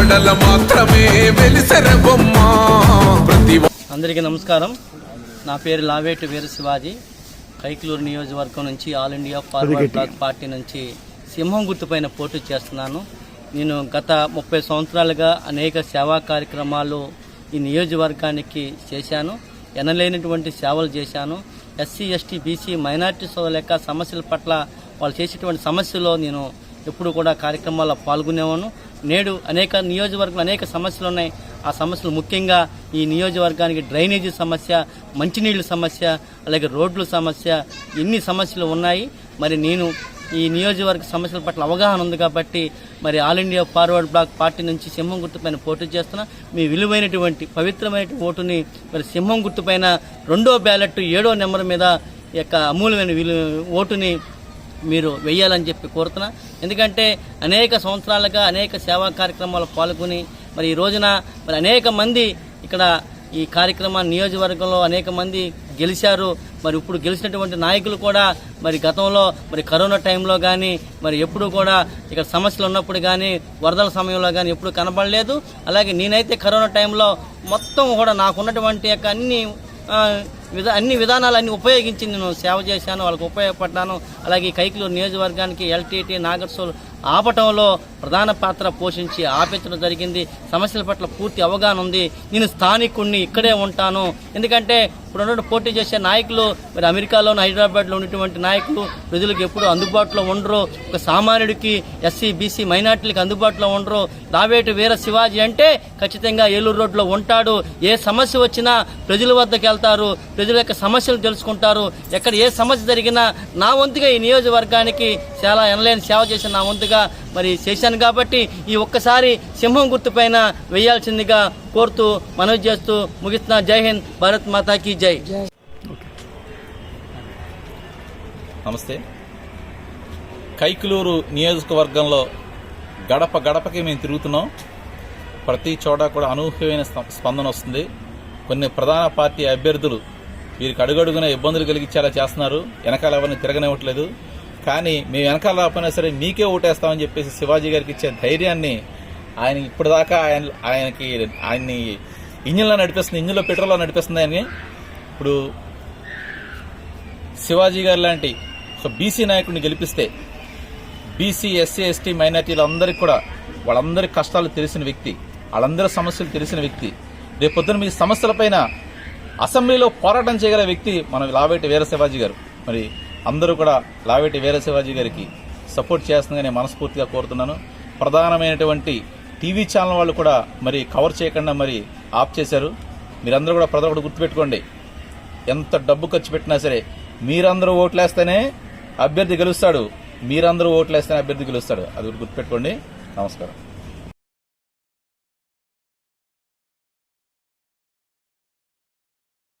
మాత్రమే వెలిసెర బొమ్మ. ప్రతి అందరికీ నమస్కారం. నా పేరు లావేటి వీర శివాజీ. కైకలూరు నియోజకవర్గం నుంచి All India Forward Bloc party నుంచి సింహం గుర్తుపైన పోటీ చేస్తున్నాను. నేను గత ముప్పై సంవత్సరాలుగా అనేక సేవా కార్యక్రమాలు ఈ నియోజకవర్గానికి చేశాను. ఎనలేనటువంటి సేవలు చేశాను. ఎస్సీ ఎస్టీ బీసీ మైనార్టీ సోదరుల యొక్క సమస్యల పట్ల వాళ్ళు చేసేటువంటి సమస్యలో నేను ఎప్పుడు కూడా కార్యక్రమాల్లో పాల్గొనేవాను. నేడు అనేక నియోజకవర్గంలో అనేక సమస్యలు ఉన్నాయి. ఆ సమస్యలు ముఖ్యంగా ఈ నియోజకవర్గానికి డ్రైనేజీ సమస్య మంచినీళ్ళ సమస్య అలాగే రోడ్ల సమస్య ఎన్ని సమస్యలు ఉన్నాయి. మరి నేను ఈ నియోజకవర్గ సమస్యల పట్ల అవగాహన ఉంది కాబట్టి మరి All India Forward Bloc party నుంచి సింహం గుర్తుపైన పోటీ చేస్తున్నా. మీ విలువైనటువంటి పవిత్రమైన ఓటుని మరి సింహం గుర్తుపైన రెండో బ్యాలెట్ ఏడో నెంబర్ మీద యొక్క అమూల్యమైన విలు ఓటుని మీరు వెయ్యాలని చెప్పి కోరుతున్నా. ఎందుకంటే అనేక సంవత్సరాలుగా అనేక సేవా కార్యక్రమాలు పాల్గొని మరి ఈ రోజున మరి అనేక మంది ఇక్కడ ఈ కార్యక్రమాన్ని నియోజకవర్గంలో అనేక మంది గెలిచారు. మరి ఇప్పుడు గెలిచినటువంటి నాయకులు కూడా మరి గతంలో మరి కరోనా టైంలో కానీ మరి ఎప్పుడు కూడా ఇక్కడ సమస్యలు ఉన్నప్పుడు కానీ వరదల సమయంలో కానీ ఎప్పుడు కనబడలేదు. అలాగే నేనైతే కరోనా టైంలో మొత్తం కూడా నాకున్నటువంటి యొక్క అన్ని విధా అన్ని విధానాలన్నీ ఉపయోగించి నేను సేవ చేశాను వాళ్ళకి ఉపయోగపడ్డాను. అలాగే ఈ కైకిలూరు నియోజకవర్గానికి ఎల్టీటీ నాగర్సోల్ ఆపటంలో ప్రధాన పాత్ర పోషించి ఆపించడం జరిగింది. సమస్యల పట్ల పూర్తి అవగాహన ఉంది. నేను స్థానికుణ్ణి ఇక్కడే ఉంటాను. ఎందుకంటే ఇప్పుడు పోటీ చేసే నాయకులు మరి అమెరికాలోని హైదరాబాద్లో ఉన్నటువంటి నాయకులు ప్రజలకు ఎప్పుడు అందుబాటులో ఉండరు. ఒక సామాన్యుడికి ఎస్సీ బీసీ మైనార్టీలకు అందుబాటులో ఉండరు. రావేటి వీర శివాజీ అంటే ఖచ్చితంగా ఏలూరు రోడ్లో ఉంటాడు. ఏ సమస్య వచ్చినా ప్రజల వద్దకు వెళ్తారు. ప్రజల యొక్క సమస్యలు తెలుసుకుంటారు. ఎక్కడ ఏ సమస్య జరిగినా నా వంతుగా ఈ నియోజకవర్గానికి చాలా ఎనలేని సేవ చేసిన నా వంతుగా మరి చేశాను కాబట్టి ఈ ఒక్కసారి సింహం గుర్తుపైన వేయాల్సిందిగా కోరుతూ మనవి చేస్తూ ముగిస్తున్న. జై హింద్ భారత్ మాతాకి జై. నమస్తే. కైకులూరు నియోజకవర్గంలో గడప గడపకి మేము తిరుగుతున్నాం. ప్రతి చోట కూడా అనూహ్యమైన స్పందన వస్తుంది. కొన్ని ప్రధాన పార్టీ అభ్యర్థులు వీరికి అడుగడుగున ఇబ్బందులు కలిగించేలా చేస్తున్నారు. వెనకాల ఎవరిని తిరగనివ్వట్లేదు. కానీ మేము వెనకాల రాకపోయినా సరే మీకే ఓటేస్తామని చెప్పేసి శివాజీ గారికి ఇచ్చే ధైర్యాన్ని ఆయన ఇప్పటిదాకా ఆయన ఆయనకి ఆయన్ని ఇంజిన్లో నడిపిస్తుంది ఇంజిన్లో పెట్రోల్లో నడిపిస్తుంది ఆయన ఇప్పుడు శివాజీ గారు లాంటి ఒక బీసీ నాయకుడిని గెలిపిస్తే బీసీ ఎస్సీ ఎస్టీ మైనార్టీలందరికీ కూడా వాళ్ళందరి కష్టాలు తెలిసిన వ్యక్తి వాళ్ళందరి సమస్యలు తెలిసిన వ్యక్తి రేపొద్దున మీ సమస్యలపైన అసెంబ్లీలో పోరాటం చేయగల వ్యక్తి మన లావేటి వీర శివాజీ గారు. మరి అందరూ కూడా లావేటి వీరశివాజీ గారికి సపోర్ట్ చేస్తుందని నేను మనస్ఫూర్తిగా కోరుతున్నాను. ప్రధానమైనటువంటి టీవీ ఛానల్ వాళ్ళు కూడా మరి కవర్ చేయకుండా మరి ఆఫ్ చేశారు. మీరందరూ కూడా ప్రతి ఒక్కటి గుర్తుపెట్టుకోండి. ఎంత డబ్బు ఖర్చు పెట్టినా సరే మీరందరూ ఓట్లేస్తేనే అభ్యర్థి గెలుస్తాడు. మీరందరూ ఓట్లేస్తేనే అభ్యర్థి గెలుస్తాడు. అది ఒకటి గుర్తుపెట్టుకోండి. నమస్కారం.